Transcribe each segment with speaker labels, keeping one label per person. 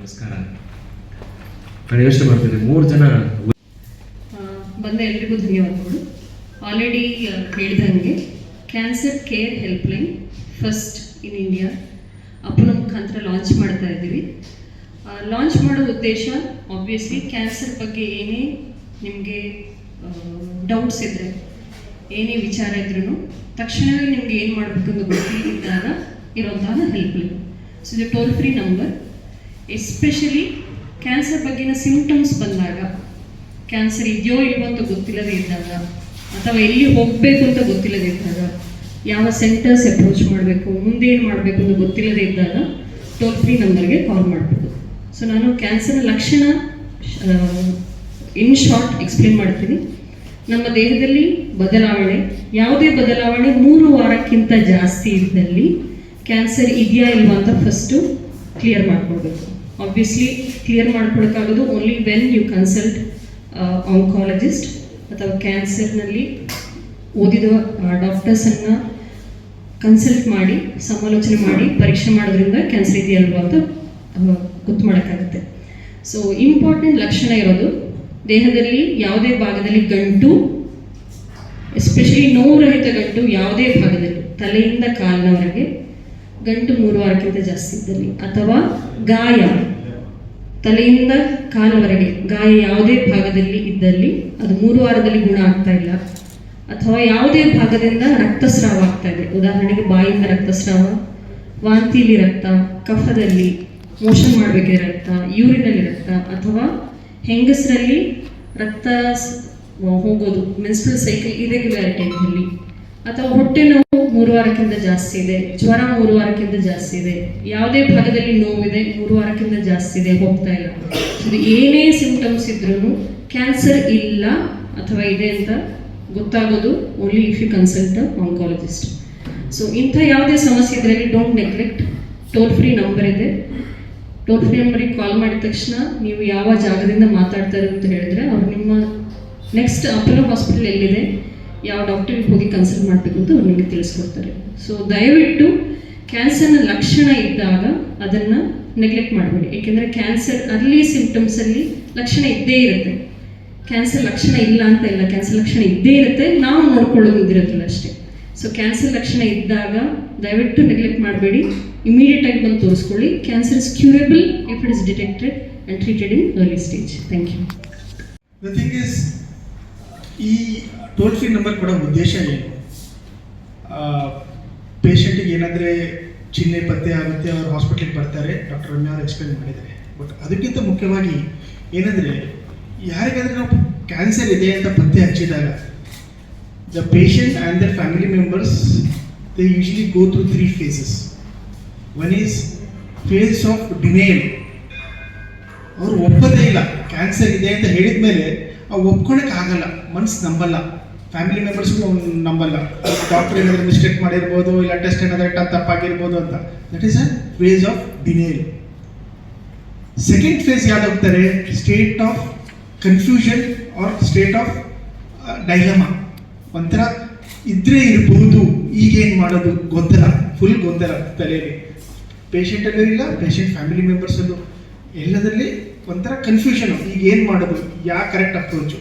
Speaker 1: ನಮಸ್ಕಾರ. ನಾನು ಯೋಚನೆ ಮಾಡ್ತಿದ್ದೆ. ಮೂರು ಜನ
Speaker 2: ಬಂದ ಎಲ್ರಿಗೂ ಧನ್ಯವಾದಗಳು. ಆಲ್ರೆಡಿ ಹೇಳಿದಂಗೆ cancer care helpline first in India ಅಪ್ಪನ ಮುಖಾಂತರ ಲಾಂಚ್ ಮಾಡ್ತಾ ಇದ್ದೀವಿ. ಲಾಂಚ್ ಮಾಡೋ ಉದ್ದೇಶ ಆಬ್ವಿಯಸ್ಲಿ ಕ್ಯಾನ್ಸರ್ ಬಗ್ಗೆ ಏನೇ ನಿಮಗೆ ಡೌಟ್ಸ್ ಇದ್ದರೆ ಏನೇ ವಿಚಾರ ಇದ್ರೂ ತಕ್ಷಣವೇ ನಿಮ್ಗೆ ಏನು ಮಾಡಬೇಕು ಅಂತ ಗೊತ್ತಿದ್ದಾಗ ಇರುವಂತಹ ಹೆಲ್ಪ್ಲೈನ್ ಸೊ ಇದು toll free number especially cancer ಬಗ್ಗೆನ symptoms ಬಂದಾಗ. ಕ್ಯಾನ್ಸರ್ ಇದೆಯೋ ಇಲ್ವೋ ಅಂತ ಗೊತ್ತಿಲ್ಲದೆ ಇದ್ದಾಗ, ಅಥವಾ ಎಲ್ಲಿ ಹೋಗಬೇಕು ಅಂತ ಗೊತ್ತಿಲ್ಲದೆ ಇದ್ದಾಗ, ಯಾವ ಸೆಂಟರ್ಸ್ ಅಪ್ರೋಚ್ ಮಾಡಬೇಕು, ಮುಂದೇನು ಮಾಡಬೇಕು ಅಂತ ಗೊತ್ತಿಲ್ಲದೆ ಇದ್ದಾಗ ಟೋಲ್ ಫ್ರೀ ನಂಬರ್ಗೆ ಕಾಲ್ ಮಾಡ್ಬೋದು. ಸೊ ನಾನು ಕ್ಯಾನ್ಸರ್ನ ಲಕ್ಷಣ ಇನ್ ಶಾರ್ಟ್ ಎಕ್ಸ್ಪ್ಲೇನ್ ಮಾಡ್ತೀನಿ. ನಮ್ಮ ದೇಹದಲ್ಲಿ ಬದಲಾವಣೆ, ಯಾವುದೇ ಬದಲಾವಣೆ ಮೂರು ವಾರಕ್ಕಿಂತ ಜಾಸ್ತಿ ಇದ್ದಲ್ಲಿ ಕ್ಯಾನ್ಸರ್ ಇದೆಯಾ ಇಲ್ವಾ ಅಂತ ಫಸ್ಟು ಕ್ಲಿಯರ್ ಮಾಡ್ಕೊಳ್ಬೇಕು obviously clear ಮಾಡ್ಕೊಳಕ್ಕಾಗೋದು only when you consult oncologist ಅಥವಾ ಕ್ಯಾನ್ಸರ್ನಲ್ಲಿ ಓದಿದ ಡಾಕ್ಟರ್ಸನ್ನು ಕನ್ಸಲ್ಟ್ ಮಾಡಿ, ಸಮಾಲೋಚನೆ ಮಾಡಿ, ಪರೀಕ್ಷೆ ಮಾಡೋದ್ರಿಂದ ಕ್ಯಾನ್ಸರ್ ಇದೆಯಲ್ವಾ ಅಂತ ಗೊತ್ತು ಮಾಡೋಕ್ಕಾಗುತ್ತೆ. ಸೊ ಇಂಪಾರ್ಟೆಂಟ್ ಲಕ್ಷಣ ಇರೋದು ದೇಹದಲ್ಲಿ ಯಾವುದೇ ಭಾಗದಲ್ಲಿ ಗಂಟು ಎಸ್ಪೆಷಲಿ ನೋವುರಹಿತ ಗಂಟು ಯಾವುದೇ ಭಾಗದಲ್ಲಿ, ತಲೆಯಿಂದ ಕಾಲಿನವರೆಗೆ ಗಂಟು ಮೂರು ವಾರಕ್ಕಿಂತ ಜಾಸ್ತಿ ಇದ್ದಲ್ಲಿ, ಅಥವಾ ಗಾಯ ತಲೆಯಿಂದ ಕಾಲವರೆಗೆ ಗಾಯ ಯಾವುದೇ ಭಾಗದಲ್ಲಿ ಇದ್ದಲ್ಲಿ ಅದು ಮೂರು ವಾರದಲ್ಲಿ ಗುಣ ಆಗ್ತಾ ಇಲ್ಲ. ಅಥವಾ ಯಾವುದೇ ಭಾಗದಿಂದ ರಕ್ತಸ್ರಾವ ಆಗ್ತಾ ಇದೆ. ಉದಾಹರಣೆಗೆ ಬಾಯಿಂದ ರಕ್ತಸ್ರಾವ ವಾಂತಿಲಿ ರಕ್ತ, ಕಫದಲ್ಲಿ ಮೋಷನ್ ಮಾಡಬೇಕಿದೆ ರಕ್ತ, ಯೂರಿನಲ್ಲಿ ರಕ್ತ, ಅಥವಾ ಹೆಂಗಸರಲ್ಲಿ ರಕ್ತ ಹೋಗೋದು ಮೆನ್ಸ್ಟ್ರಲ್ ಸೈಕಲ್ ಇರೆಗ್ಯುಲಾರಿಟಿ ಅಥವಾ ಹೊಟ್ಟೆ ನೋವು ಮೂರು ವಾರಕ್ಕಿಂತ ಜಾಸ್ತಿ ಇದೆ. ಜ್ವರ ಮೂರು ವಾರಕ್ಕಿಂತ ಜಾಸ್ತಿ ಇದೆ. ಯಾವುದೇ ಭಾಗದಲ್ಲಿ ನೋವಿದೆ, ಮೂರು ವಾರಕ್ಕಿಂತ ಜಾಸ್ತಿ ಇದೆ, ಹೋಗ್ತಾ ಇಲ್ಲ. ಇದು ಏನೇ ಸಿಂಪ್ಟಮ್ಸ್ ಇದ್ರೂ ಕ್ಯಾನ್ಸರ್ ಇಲ್ಲ ಅಥವಾ ಇದೆ ಅಂತ ಗೊತ್ತಾಗೋದು only if you consult oncologist so ಇಂಥ ಯಾವುದೇ ಸಮಸ್ಯೆ ಇದರಲ್ಲಿ don't neglect toll free number ಇದೆ. ಟೋಲ್ ಫ್ರೀ ನಂಬರಿಗೆ ಕಾಲ್ ಮಾಡಿದ ತಕ್ಷಣ ನೀವು ಯಾವ ಜಾಗದಿಂದ ಮಾತಾಡ್ತಾರೆ ಅಂತ ಹೇಳಿದ್ರೆ ಅವ್ರು ನಿಮ್ಮ ನೆಕ್ಸ್ಟ್ ಅಪೋಲೋ ಹಾಸ್ಪಿಟಲ್ ಎಲ್ಲಿದೆ? ಯಾವ ಡಾಕ್ಟರ್ಗೆ ಹೋಗಿ ಕನ್ಸಲ್ಟ್ ಮಾಡಬೇಕು ಅಂತ ಅವ್ರು ನಿಮಗೆ ತಿಳಿಸ್ಕೊಡ್ತಾರೆ. ಸೊ ದಯವಿಟ್ಟು ಕ್ಯಾನ್ಸರ್ನ ಲಕ್ಷಣ ಇದ್ದಾಗ ಅದನ್ನು ನೆಗ್ಲೆಕ್ಟ್ ಮಾಡಬೇಡಿ. ಏಕೆಂದರೆ ಕ್ಯಾನ್ಸರ್ ಅರ್ಲಿ ಸಿಂಪ್ಟಮ್ಸಲ್ಲಿ ಲಕ್ಷಣ ಇದ್ದೇ ಇರುತ್ತೆ. ಕ್ಯಾನ್ಸರ್ ಲಕ್ಷಣ ಇಲ್ಲ ಅಂತ ಇಲ್ಲ. ಕ್ಯಾನ್ಸರ್ ಲಕ್ಷಣ ಇದ್ದೇ ಇರುತ್ತೆ. ನಾವು ನೋಡ್ಕೊಳ್ಳೋದಿರೋದಿಲ್ಲ ಅಷ್ಟೇ. ಸೊ ಕ್ಯಾನ್ಸರ್ ಲಕ್ಷಣ ಇದ್ದಾಗ ದಯವಿಟ್ಟು ನೆಗ್ಲೆಕ್ಟ್ ಮಾಡಬೇಡಿ. ಇಮಿಡಿಯೇಟ್ ಆಗಿ ಬಂದು ತೋರಿಸ್ಕೊಳ್ಳಿ. Cancer is curable if it is detected and treated in early stage thank you
Speaker 3: thing is ಈ ಟೋಲ್ ಫ್ರೀ ನಂಬರ್ ಕೊಡೋ ಉದ್ದೇಶ ಏನು? ಪೇಷಂಟಿಗೆ ಏನಾದರೆ ಚಿಹ್ನೆ ಪತ್ತೆ ಆಗುತ್ತೆ, ಅವ್ರು ಹಾಸ್ಪಿಟ್ಲಿಗೆ ಬರ್ತಾರೆ ಡಾಕ್ಟರ್ ರಮ್ಯ ಅವ್ರು ಎಕ್ಸ್ಪ್ಲೇನ್ ಮಾಡಿದ್ದಾರೆ. ಬಟ್ ಅದಕ್ಕಿಂತ ಮುಖ್ಯವಾಗಿ ಏನಂದರೆ, ಯಾರಿಗಾದ್ರೆ ನಾವು ಕ್ಯಾನ್ಸರ್ ಇದೆ ಅಂತ ಪತ್ತೆ ಹಚ್ಚಿದಾಗ the patient and the family members they usually go through three phases one is phase of denial ಅವರು ಒಪ್ಪದೇ ಇಲ್ಲ ಕ್ಯಾನ್ಸರ್ ಇದೆ ಅಂತ ಹೇಳಿದ ಮೇಲೆ ಅವು ಒಪ್ಕೊಳಕ್ಕೆ ಆಗಲ್ಲ ಮನಸ್ಸು ನಂಬಲ್ಲ. ಫ್ಯಾಮಿಲಿ ಮೆಂಬರ್ಸ್ಗೂ ನಂಬಲ್ಲ. ಡಾಕ್ಟರ್ ಏನಾದರೂ ಮಿಸ್ಟೇಕ್ ಮಾಡಿರ್ಬೋದು, ಇಲ್ಲ ಟೆಸ್ಟ್ ಏನಾದರೂ ಟಪ್ ತಪ್ಪಾಗಿರ್ಬೋದು ಅಂತ. That is a phase of denial second phase ಯಾವ್ದು ಹೋಗ್ತಾರೆ state of confusion or state of dilemma ಒಂಥರ ಇದ್ರೆ ಇರಬಹುದು ಈಗೇನು ಮಾಡೋದು? ಗೊಂದಲ. ಫುಲ್ ಗೊಂದಲ ತಲೆಯಲ್ಲಿ. ಪೇಷಂಟಲ್ಲೂ ಇಲ್ಲ ಪೇಷಂಟ್ ಫ್ಯಾಮಿಲಿ ಮೆಂಬರ್ಸ್ ಮೆಂಬರ್ಸಲ್ಲೂ ಎಲ್ಲದರಲ್ಲಿ ಒಂಥರ ಕನ್ಫ್ಯೂಷನ್ ಈಗ ಏನು ಮಾಡೋದು? Yeah correct approach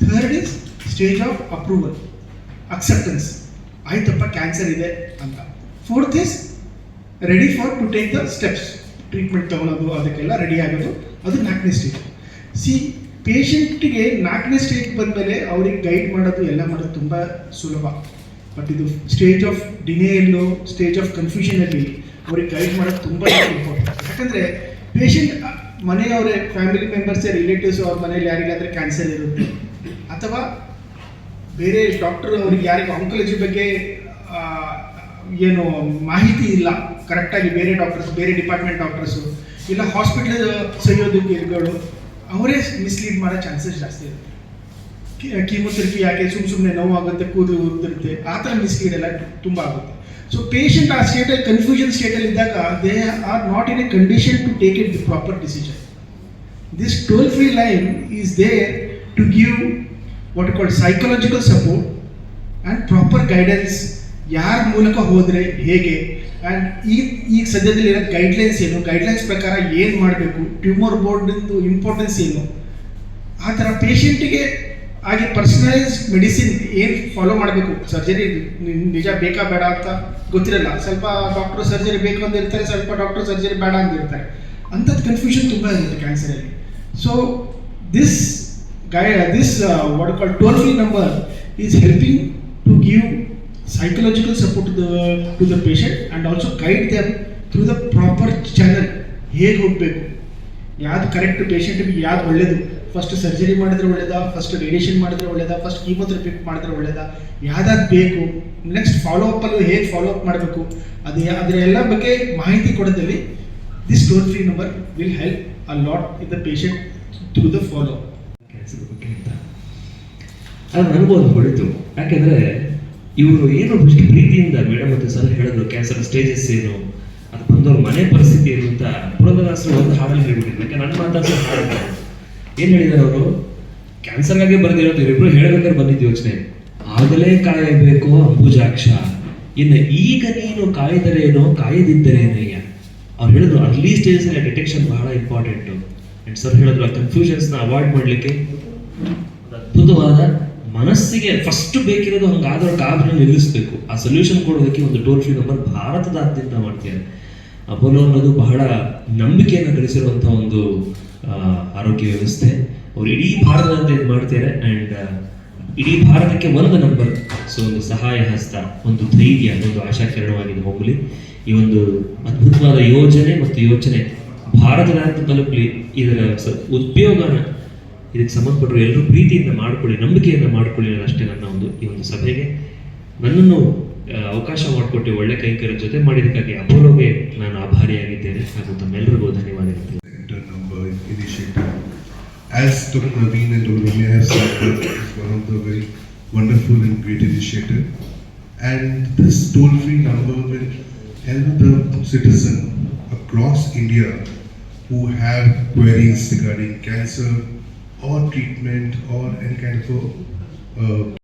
Speaker 3: third is stage of approval acceptance ಆಯ್ತಪ್ಪ ಕ್ಯಾನ್ಸರ್ ಇದೆ ಅಂತ. Fourth is ready for to take the steps treatment ತೊಗೊಳೋದು, ಅದಕ್ಕೆಲ್ಲ ರೆಡಿ ಆಗೋದು, ಅದು ನಾಲ್ಕನೇ ಸ್ಟೇಜ್ ಸಿ ಪೇಷಂಟಿಗೆ ನಾಲ್ಕನೇ ಸ್ಟೇಜ್ ಬಂದಮೇಲೆ ಅವ್ರಿಗೆ ಗೈಡ್ ಮಾಡೋದು, ಎಲ್ಲ ಮಾಡೋದು ತುಂಬ ಸುಲಭ. ಬಟ್ ಇದು ಸ್ಟೇಜ್ ಆಫ್ ಡಿನೇಯಲ್ಲು ಸ್ಟೇಜ್ ಆಫ್ ಕನ್ಫ್ಯೂಷನಲ್ಲಿ ಅವ್ರಿಗೆ ಗೈಡ್ ಮಾಡೋದು ತುಂಬ ಇಂಪಾರ್ಟೆಂಟ್ ಯಾಕಂದರೆ ಪೇಷಂಟ್ ಮನೆಯವರೇ ಫ್ಯಾಮಿಲಿ ಮೆಂಬರ್ಸೇ ರಿಲೇಟಿವ್ಸ್ ಅವ್ರ ಮನೇಲಿ ಯಾರಿಗಾದ್ರೆ ಕ್ಯಾನ್ಸರ್ ಇರುತ್ತೆ, ಅಥವಾ ಬೇರೆ ಡಾಕ್ಟರ್ ಅವ್ರಿಗೆ ಯಾರಿಗೂ ಆಂಕಾಲಜಿ ಬಗ್ಗೆ ಏನು ಮಾಹಿತಿ ಇಲ್ಲ. ಕರೆಕ್ಟಾಗಿ ಬೇರೆ ಡಾಕ್ಟರ್ಸ್ ಬೇರೆ ಡಿಪಾರ್ಟ್ಮೆಂಟ್ ಡಾಕ್ಟರ್ಸು ಇಲ್ಲ ಹಾಸ್ಪಿಟಲ್ ಸಹಯೋಗಿಗಳು ಅವರೇ ಮಿಸ್ಲೀಡ್ ಮಾಡೋ ಚಾನ್ಸಸ್ ಜಾಸ್ತಿ ಇರುತ್ತೆ. ಕೀಮೋಥೆರಪಿ ಯಾಕೆ ಸುಮ್ಮ ಸುಮ್ಮನೆ ನೋವಾಗುತ್ತೆ, ಕೂದಲು ಉದ್ದಿರುತ್ತೆ ಆ ಥರ ಮಿಸ್ಲೀಡ್ ಎಲ್ಲ ತುಂಬ ಆಗುತ್ತೆ. ಸೊ ಪೇಷಂಟ್ ಆ ಸ್ಟೇಟಲ್ಲಿ ಕನ್ಫ್ಯೂಷನ್ ಸ್ಟೇಟಲ್ಲಿ ಇದ್ದಾಗ they are not in a condition to take it the proper decision this toll free line is there to give what call psychological support and proper guidance ಯಾರ ಮೂಲಕ ಹೋದರೆ ಹೇಗೆ? ಆ್ಯಂಡ್ ಈಗ ಈಗ ಸದ್ಯದಲ್ಲಿ ಇರೋ ಗೈಡ್ಲೈನ್ಸ್ ಏನು? ಗೈಡ್ಲೈನ್ಸ್ ಪ್ರಕಾರ ಏನು ಮಾಡಬೇಕು? ಟ್ಯೂಮರ್ ಬೋರ್ಡಿಂದು ಇಂಪಾರ್ಟೆನ್ಸ್ ಏನು? ಆ ಥರ ಪೇಷಂಟಿಗೆ ಹಾಗೆ ಪರ್ಸನಲೈಸ್ ಮೆಡಿಸಿನ್ ಏನು ಫಾಲೋ ಮಾಡಬೇಕು? ಸರ್ಜರಿ ನಿಜ ಬೇಕಾ ಬೇಡ ಅಂತ ಗೊತ್ತಿರಲ್ಲ. ಸ್ವಲ್ಪ ಡಾಕ್ಟರ್ ಸರ್ಜರಿ ಬೇಕು ಅಂತ ಇರ್ತಾರೆ, ಸ್ವಲ್ಪ ಡಾಕ್ಟರ್ ಸರ್ಜರಿ ಬೇಡ ಅಂತ ಇರ್ತಾರೆ. ಅಂಥದ್ದು ಕನ್ಫ್ಯೂಷನ್ ತುಂಬ ಇರುತ್ತೆ ಕ್ಯಾನ್ಸರಲ್ಲಿ so this guy this what call toll free number is helping to give psychological support to the to the patient and also guide them through the proper channel. ಹೇಗೆ ಹೋಗಬೇಕು? ಯಾವ್ದು correct ಪೇಷಂಟ್ಗೆ ಯಾವ್ದು ಒಳ್ಳೇದು? ಫಸ್ಟ್ ಸರ್ಜರಿ ಮಾಡಿದ್ರೆ ಒಳ್ಳೇದಾ? First radiation ಮಾಡಿದ್ರೆ ಒಳ್ಳೇದಾ? ಫಸ್ಟ್ ಕೀಮೋಥೆರಪಿ ಮಾಡಿದ್ರೆ ಒಳ್ಳೇದಾ? ಯಾವ್ದಾದ್ರು ಬೇಕು? ನೆಕ್ಸ್ಟ್ ಫಾಲೋ ಅಪ್ ಅಲ್ಲೂ ಹೇಗೆ ಫಾಲೋ ಅಪ್ ಮಾಡಬೇಕು? ಅದು ಅದರ ಎಲ್ಲ ಬಗ್ಗೆ ಮಾಹಿತಿ ಕೊಡೋದಲ್ಲಿ this toll free number will help a lot in the patient through the follow
Speaker 1: cancer ಬಗ್ಗೆ ಅಂತ ಅದು ನನಗೂ ಒಂದು ಹೊಳಿತು. ಯಾಕೆಂದ್ರೆ ಇವರು ಏನು ಇಷ್ಟು ಪ್ರೀತಿಯಿಂದ ಮೇಡಮ್ ಮತ್ತೆ ಸರ್ ಹೇಳಿದ್ರು ಕ್ಯಾನ್ಸರ್ ಸ್ಟೇಜಸ್ ಏನು, ಅದು ಬಂದವ್ರ ಮನೆ ಪರಿಸ್ಥಿತಿ ಏನು ಅಂತ ಪುರಂದರಾಸರು ಒಂದು ಹಾಡಲ್ಲಿ ಹೇಳ್ಬಿಟ್ಟಿದ್ರು. ಯಾಕೆ ನನ್ನ ಮಾತಾಡ್ಸೋ ಹಾಡು ಏನು ಹೇಳಿದಾರೆ ಅವರು? ಕ್ಯಾನ್ಸರ್ಗಾಗೆ ಬರ್ದಿರೋದು ಇವರಿಬ್ರು ಹೇಳಬೇಕಾದ್ರೆ ಬಂದಿದ್ದು ಯೋಚನೆ. ಆಗಲೇ ಕಾಯಬೇಕು ಅಂಬುಜಾಕ್ಷ. ಇನ್ನು ಈಗ ನೀನು ಕಾಯ್ದರೇನೋ ಕಾಯದಿದ್ದರೇನಯ್ಯ ಅವ್ರು ಹೇಳಿದ್ರು ಅರ್ಲಿ ಸ್ಟೇಜಸ್ ಡಿಟೆಕ್ಷನ್ ಬಹಳ ಇಂಪಾರ್ಟೆಂಟು ಅಂಡ್ ಸರ್ ಹೇಳಿದ್ರು ಆ ಕನ್ಫ್ಯೂಷನ್ಸ್ನ ಅವಾಯ್ಡ್ ಮಾಡಲಿಕ್ಕೆ ಅದ್ಭುತವಾದ ಮನಸ್ಸಿಗೆ ಫಸ್ಟ್ ಬೇಕಿರೋದು ಹಂಗಾದ್ರೆ ಕಾಬ್ರಿ ನಿಲ್ಲಿಸಬೇಕು. ಆ ಸೊಲ್ಯೂಷನ್ ಕೊಡೋದಕ್ಕೆ ಒಂದು ಟೋಲ್ ಫ್ರೀ ನಂಬರ್ ಭಾರತದಾದ್ಯಂತ ಮಾಡ್ತಿದ್ದಾರೆ ಅಪೋಲೋ ಅನ್ನೋದು ಬಹಳ ನಂಬಿಕೆಯನ್ನು ಗಳಿಸಿರುವಂಥ ಒಂದು ಆರೋಗ್ಯ ವ್ಯವಸ್ಥೆ. ಅವ್ರು ಇಡೀ ಭಾರತದಂತ ಇದು ಮಾಡ್ತಾರೆ ಆ್ಯಂಡ್ ಇಡೀ ಭಾರತಕ್ಕೆ ಒಂದು ನಂಬರ್ ಸೊ ಒಂದು ಸಹಾಯ ಹಸ್ತ, ಒಂದು ಧೈರ್ಯ ಒಂದು ಆಶಾಕಿರಣವಾಗಿದೆ ಹೋಗಲಿ ಈ ಒಂದು ಅದ್ಭುತವಾದ ಯೋಜನೆ ಮತ್ತು ಯೋಚನೆ ಭಾರತ ರಾಜ್ಯ ತಲುಪಲಿ, ಇದರ ಉದ್ಯೋಗನ ಇದಕ್ಕೆ ಸಂಬಂಧಪಟ್ಟರು ಎಲ್ಲರೂ ಪ್ರೀತಿಯಿಂದ ಮಾಡಿಕೊಳ್ಳಿ ನಂಬಿಕೆಯನ್ನು ಮಾಡಿಕೊಳ್ಳಿ ಅಷ್ಟೇ ನನ್ನ ಒಂದು, ಈ ಒಂದು ಸಭೆಗೆ. ನನ್ನನ್ನು ಅವಕಾಶ ಮಾಡಿಕೊಟ್ಟೆ ಒಳ್ಳೆ ಕೈಂಕರ್ಯ ಜೊತೆ ಮಾಡಿದ್ದಕ್ಕಾಗಿ ಅಪೋಲೋಗೆ ನಾನು ಆಭಾರಿಯಾಗಿದ್ದೇನೆ. ಹಾಗೂ ತಮ್ಮೆಲ್ಲರಿಗೂ
Speaker 4: ಧನ್ಯವಾದ Wonderful and great initiative. And this toll free number will help the citizen across India who have queries regarding cancer or treatment or any kind of a, uh,